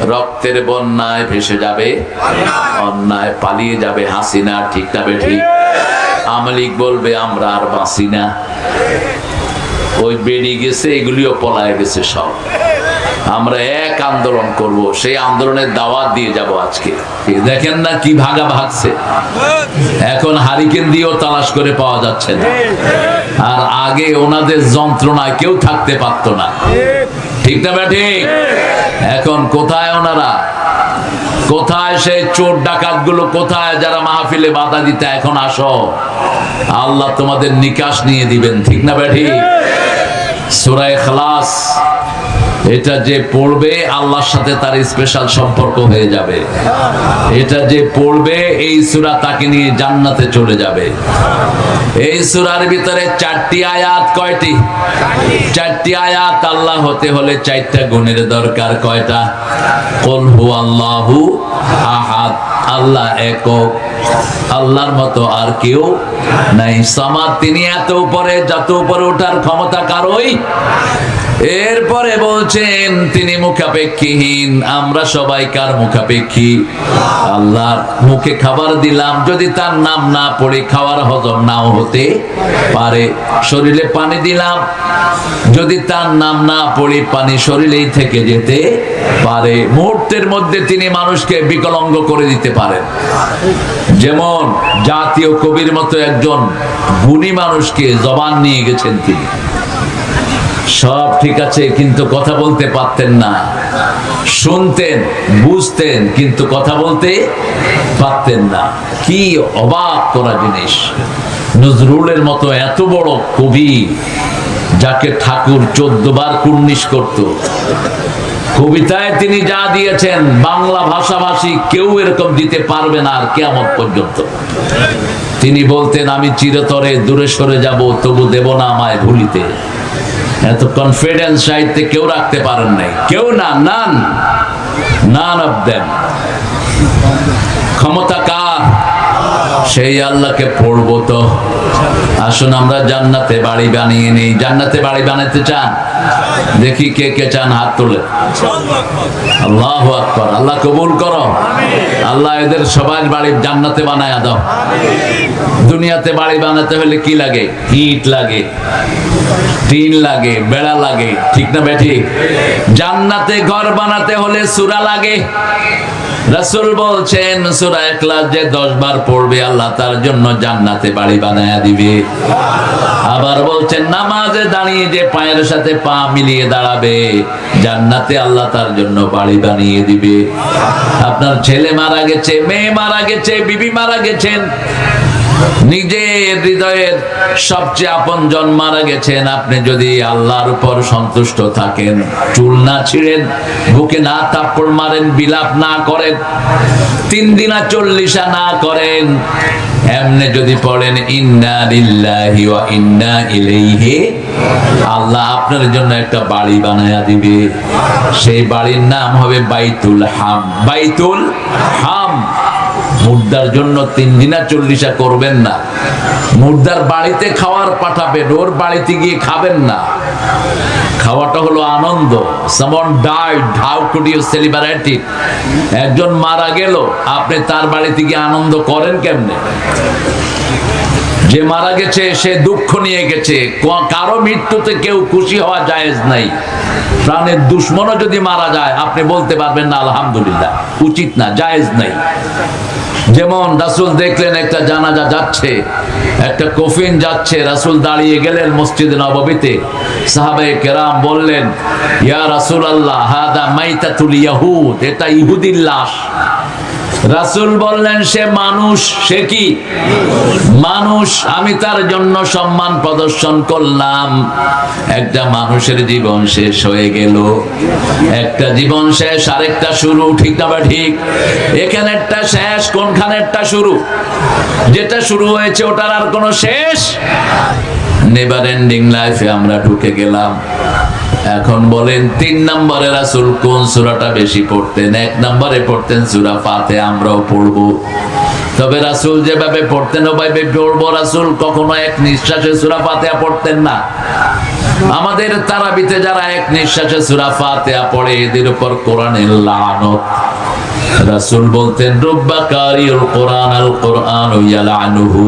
রক্তের বন্যায় ভেসে যাবে, অন্যায় পালিয়ে যাবে হাসিনা, ঠিক না ঠিক? আমলিক বলবে, আমরা আর বাঁচি না। ওই বেরিয়ে গেছে, এগুলিও পলায় গেছে সব। আমরা এক আন্দোলন করব, সেই আন্দোলনের দাওয়াত দিয়ে যাব আজকে। দেখেন না কি ভাগা ভাগছে। এখন হারিকেন দিয়েও তালাশ করে পাওয়া যাচ্ছে না। আর আগে ওনাদের যন্ত্রণায় কেউ থাকতে পারতো না। ঠিক না ঠিক? এখন কোথায় ওনারা? কোথায় সেই চোর ডাকাতগুলো কোথায় যারা মাহফিলে বাধা দিতে এখন আসো? আল্লাহ তোমাদের নিকাশ নিয়ে দিবেন, ঠিক না ব্যাঠি সুরায় খালাস এটা যে পড়বে আল্লাহর সাথে তার স্পেশাল সম্পর্ক হয়ে যাবে। এটা যে পড়বে এই সুরা তাকে নিয়ে জান্নাতে চলে যাবে। এই সুরার ভিতরে চারটি আয়াত কয়টি? চারটি আয়াত আল্লাহ হতে হলে চারটা গুণের দরকার কয়টা? কল হু আল্লাহু আহাদ, আল্লাহ একক, আল্লাহর মতো আর কেউ নাই। সামাদ তিনি এত উপরে, যত উপরে ওঠার ক্ষমতা কারোই এরপরে বলছেন, তিনি মুখাপেক্ষীহীন, আমরা সবাই কার মুখাপেক্ষী? আল্লাহর মুখে খাবার দিলাম, যদি তার নাম না পড়ে, খাওয়ার হজম নাও হতে পারে। শরীরে পানি দিলাম, যদি তার নাম না পড়ে, পানি শরীরেই থেকে যেতে পারে। মুহূর্তের মধ্যে তিনি মানুষকে বিকলঙ্গ করে দিতে পারেন। যেমন জাতীয় কবির মতো একজন গুণী মানুষকে জবান নিয়ে গেছেন তিনি। সব ঠিক আছে, কিন্তু কথা বলতে পারতেন না। শুনতেন, বুঝতেন, কিন্তু কথা বলতে পারতেন না। কি অবাক করা জিনিস। নজরুলের মতো এত বড় কবি, যাকে ঠাকুর চোদ্দ বার কুর্নিশ করত। কবিতায় তিনি যা দিয়েছেন, বাংলা ভাষাভাষী কেউ এরকম দিতে পারবে না আর কেমন পর্যন্ত। তিনি বলতেন, আমি চিরতরে দূরে সরে যাব, তবু দেব না আমায় ভুলিতে। এত কনফিডেন্স সাহিত্যে কেউ রাখতে পারেন নাই। কেউ না নান নান অব দেন ক্ষমতা কার? সেই আল্লাহকে পড়ব তো। আসুন আমরা জান্নাতে বাড়ি বানিয়ে নেই। জান্নাতে বাড়ি বানাতে চান? দেখি কে কে চান হাত তোলে। আল্লাহ আকবর। আল্লাহ কবুল করো। আল্লাহ এদের সবাই বাড়ি জান্নাতে বানায় দাও। দুনিয়াতে বাড়ি বানাতে হলে কি লাগে? ইট লাগে, টিন লাগে, বেড়া লাগে। ঠিক না বেঠি? জান্নাতে ঘর বানাতে হলে সুরা লাগে। রাসূল বলছেন, সূরা ইখলাস যে 10 বার পড়বে আল্লাহ তার জন্য জান্নাতে বাড়ি বানায়া দিবে। আবার বলছেন, নামাজে দাঁড়িয়ে যে পায়ের সাথে পা মিলিয়ে দাঁড়াবে, জান্নাতে আল্লাহ তার জন্য বাড়ি বানিয়ে দিবে। আপনার ছেলে মারা গেছে, মেয়ে মারা গেছে, বিবি মারা গেছেন নিজের হৃদয়ের সবচেয়ে আপন জন মারা গেছেন। আপনি যদি আল্লাহর উপর সন্তুষ্ট থাকেন, চুল না ছিঁড়েন, বুকে না থাপ্পড় মারেন, বিলাপ না করেন, তিন দিনা চল্লিশা না করেন, এমনি যদি পড়েন, ইন্না ইন্না ইলাইহি আল্লাহ আপনার জন্য একটা বাড়ি বানায়া দিবে। সেই বাড়ির নাম হবে বাইতুল হাম। বাইতুল হাম। মুর্দার জন্য তিন দিনা চল্লিশা করবেন না। মুর্দার বাড়িতে খাওয়ার পাঠাবেন, ওর বাড়িতে গিয়ে খাবেন না। খাওয়াটা হলো আনন্দ। সামন ডাইড হাউ কুড ইউ একজন মারা গেল। আপনি তার বাড়িতে গিয়ে আনন্দ করেন কেমনে? যে মারা গেছে, সে দুঃখ নিয়ে গেছে। কারও মৃত্যুতে কেউ খুশি হওয়া জায়েজ নাই। প্রাণের দুশ্মনও যদি মারা যায়, আপনি বলতে পারবেন না, আলহামদুলিল্লাহ। উচিত না, জায়েজ নাই। যেমন রাসুল দেখলেন, একটা জানাজা যাচ্ছে। একটা কফিন যাচ্ছে। রাসুল দাঁড়িয়ে গেলেন মসজিদ নববীতে। সাহাবে কেরাম বললেন, ইয়া রাসুল আল্লাহ হাদা মাইতাতুল ইয়াহুদ এটা ইহুদির লাশ। রাসুল বললেন, সে মানুষ, সে কি? মানুষ, আমি তার জন্য সম্মান প্রদর্শন করলাম। একটা মানুষের জীবন শেষ হয়ে গেল। একটা জীবন শেষ, আরেকটা শুরু, ঠিক না ঠিক? এখানে একটা শেষ, কোনখানেরটা শুরু? যেটা শুরু হয়েছে, ওটার আর কোনো শেষ? নেভার এন্ডিং লাইফে আমরা ঢুকে গেলাম। এখন বলেন, তিন নম্বরে রাসুল কোন সুরাটা বেশি পড়তেন? এক নম্বরে পড়তেন সুরা ফাতে আমরাও পড়ব। তবে রাসুল যেভাবে পড়তেন, ওভাবে পড়ব রাসুল। কখনো এক নিঃশ্বাসে সুরা ফাতে পড়তেন না। আমাদের তারাবিতে যারা এক নিঃশ্বাসে সুরা ফাতিহা পড়ে, এদের উপর কোরআনের লানত। রাসূল বলতেন রব্বা কারিউল কোরআন, আল কোরআন ইয়ালানুহু।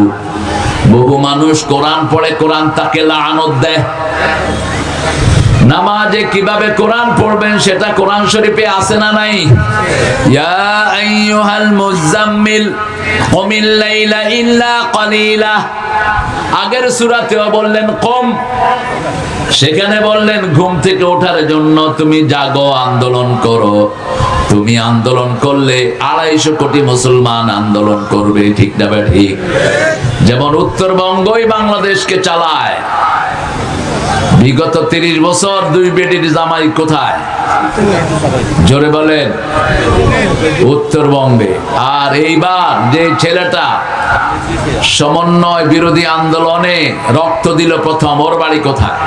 বহু মানুষ কোরআন পড়ে, কোরআন তাকে লানত দেয়। নামাজে কীভাবে কোরআন পড়বেন সেটা কোরআন শরীফে আছে না নাই? ইয়া আইয়ুহাল মুজাম্মিল কুমিল লাইলা ইল্লা কালিলা আগের সূরাতেও বললেন, কম সেখানে বললেন, ঘুম থেকে ওঠার জন্য তুমি জাগো, আন্দোলন করো। তুমি আন্দোলন করলে আড়াইশো কোটি মুসলমান আন্দোলন করবে, ঠিক না ঠিক? যেমন উত্তরবঙ্গই বাংলাদেশকে চালায় বিগত তিরিশ বছর দুই বেটির জামাই কোথায়? জোরে বলেন। উত্তরবঙ্গে। আর এইবার যে ছেলেটা সমন্বয় বিরোধী আন্দোলনে রক্ত দিল প্রথম, ওর বাড়ি কোথায়?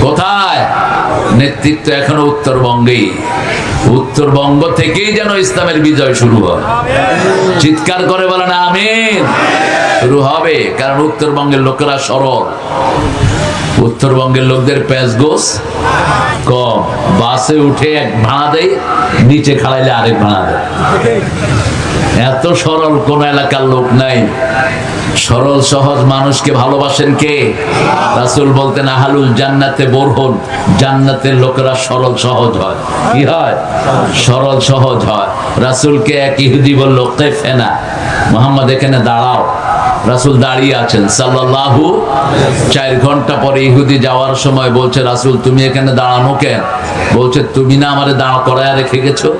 কোথায়? নেতৃত্ব এখনও উত্তরবঙ্গেই। উত্তরবঙ্গ থেকেই যেন ইসলামের বিজয় শুরু হয়। চিৎকার করে বলেন, আমিন। শুরু হবে। কারণ উত্তরবঙ্গের লোকেরা সরল। উত্তরবঙ্গের লোকদের প্যাঁচ গোস কম। বাসে উঠে এক ভাড়া দেয় নিচে খাড়াইলে আরেক ভাড়া দেয় এত সরল কোন এলাকার লোক নাই। সরল, সহজ মানুষকে ভালোবাসেন কে? রাসুল বলতেন, আহালুল জান্নাতে বোরহন জান্নাতের লোকেরা সরল, সহজ হয়। কি হয়? সরল, সহজ হয়। রাসুলকে এক ইহুদি বলল কেফেনা মোহাম্মদ, এখানে দাঁড়াও। রাসুল দাঁড়িয়ে আছেন। সাল্লাল্লাহু চার ঘণ্টা পরে ইহুদি যাওয়ার সময় বলছে, রাসুল, তুমি এখানে দাঁড়ানো কেন? বলছে, তুমি না আমারে দাঁড় করায় রেখে গেছো।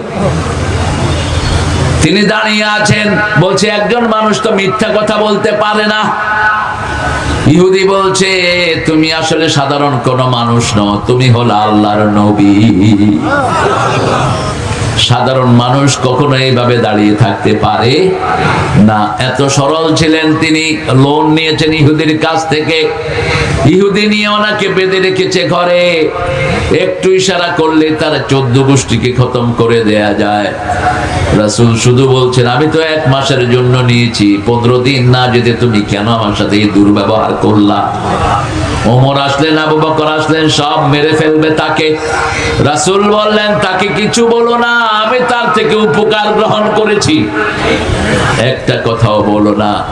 তিনি দাঁড়িয়ে আছেন। বলছে, একজন মানুষ তো মিথ্যা কথা বলতে পারে না। ইহুদি বলছে, তুমি আসলে সাধারণ কোন মানুষ নও, তুমি হলো আল্লাহর নবী। সাধারণ মানুষ কখনো এইভাবে দাঁড়িয়ে থাকতে পারে না। এত সরল ছিলেন তিনি, লোন নিয়েছেন ইহুদির কাছ থেকে। ইহুদি নিয়ে ওনাকে বেঁধে রেখেছে ঘরে। একটু ইশারা করলে তার চোদ্দ গোষ্ঠীকে খতম করে দেয়া যায়। রাসুল শুধু বলছেন, আমি তো এক মাসের জন্য নিয়েছি, পনেরো দিন না যেতে তুমি কেন আমার সাথে এই দুর্ব্যবহার করলা? ওমর আসলেন, আবু বকর আসলেন, সব মেরে ফেলবে তাকে। রাসুল বললেন, তাকে কিছু বলো না, আমি তার থেকে উপকার গ্রহণ করেছি। একটা কথাও বলো না।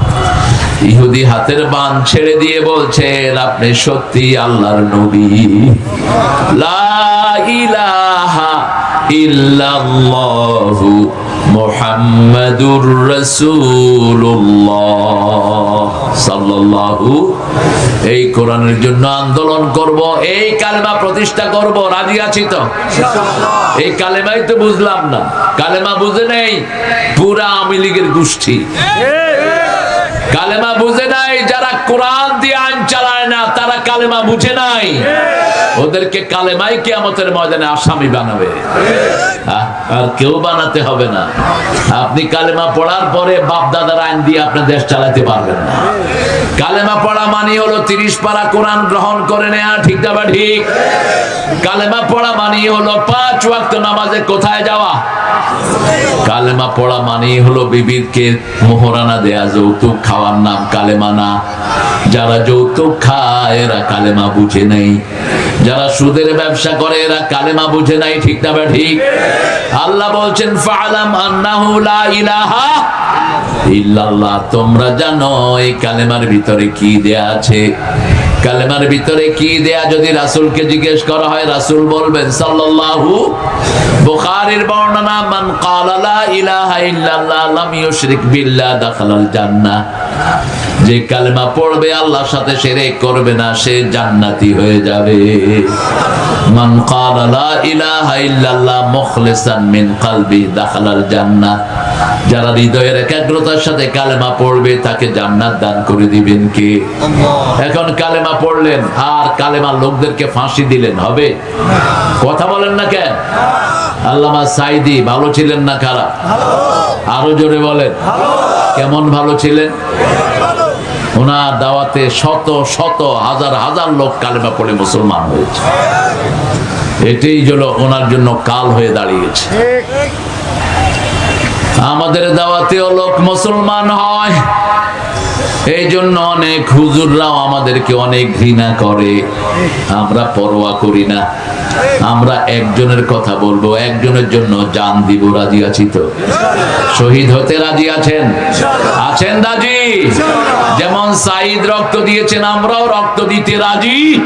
ইহুদি হাতের বান ছেড়ে দিয়ে বলছেন আপনি সত্যি আল্লাহর নবী। লা ইলাহা মুহাম্মাদুর রসুল্লাহ সাল্লাল্লাহু এই কোরআনের জন্য আন্দোলন করব এই কালেমা প্রতিষ্ঠা করব রাজি আছি তো? এই কালেমাই তো বুঝলাম না। কালেমা বুঝে নেই পুরা আওয়ামী লীগের গোষ্ঠী। কালেমা বুঝে নাই, যারা কোরআন দিয়ে আইন চালায় না, তারা কালেমা বুঝে নাই। ওদেরকে কালেমাই কেয়ামতের ময়দানে আসামি বানাবে। আর কেউ বানাতে হবে না। আপনি কালেমা পড়ার পরে বাপ দাদার আইন দিয়ে আপনি দেশ চালাতে পারবেন না। কালেমা পড়া মানে হলো তিরিশ পারা কোরআন গ্রহণ করে নেয়া, ঠিক না ঠিক? কালেমা পড়া মানে হলো পাঁচ ওয়াক্ত নামাজে কোথায় যাওয়া? কালেমা পড়া মানে হলো বিবিরকে মোহরানা দেয়া, যৌতুক খাওয়ার নাম কালেমা না। যারা যৌতুক খায়, এরা কালেমা বুঝে নেই। যারা সুদের ব্যবসা করে, এরা কালেমা বুঝে নাই, ঠিক না ঠিক? আল্লাহ বলছেন ইল্লাল্লাহ। তোমরা জানো, এই কালেমার ভিতরে কি দেয়া আছে? কালেমার ভিতরে কি দেয়া যদি রাসুলকে জিজ্ঞেস করা হয়, রাসুল বলবেন, সাল্লাল্লাহু বুখারীর বর্ণনা, মান ক্বালা লা ইলাহা ইল্লাল্লাহ লাম ইউশরিক বিল্লাহ দাখালাল জান্নাহ। যে কালেমা পড়বে আল্লাহর সাথে শিরক করবে না সে জান্নাতি হয়ে যাবে। মান ক্বালা লা ইলাহা ইল্লাল্লাহ মুখলিসান মিন কলবি দাখালাল জান্নাহ। যারা হৃদয়ের একাগ্রতার সাথে কালেমা পড়বে তাকে জান্নাত দান করে দিবেন কে? এখন কালেমা পড়লেন আর কালেমা লোকদেরকে ফাঁসি দিলেন হবে? কথা বলেন না কেন? আল্লামা সাইদি ভালো ছিলেন না খারাপ? আরও জোরে বলেন। কেমন ভালো ছিলেন? ওনার দাওয়াতে শত শত, হাজার হাজার লোক কালেমা পড়ে মুসলমান হয়েছে। এটাই হলো ওনার জন্য কাল হয়ে দাঁড়িয়েছে। আমাদের দাওয়াতেও লোক মুসলমান হয়। এই জন্য অনেক হুজুররাও আমাদেরকে অনেক ঘৃণা করে। আমরা পরোয়া করি না। আমরা একজনের কথা বলব, একজনের জন্য জান দিব, রাজি আছি তো? শহীদ হতে রাজি আছেন? আছেন রাজি? যেমন সাইদ রক্ত দিয়েছেন, আমরাও রক্ত দিতে রাজি।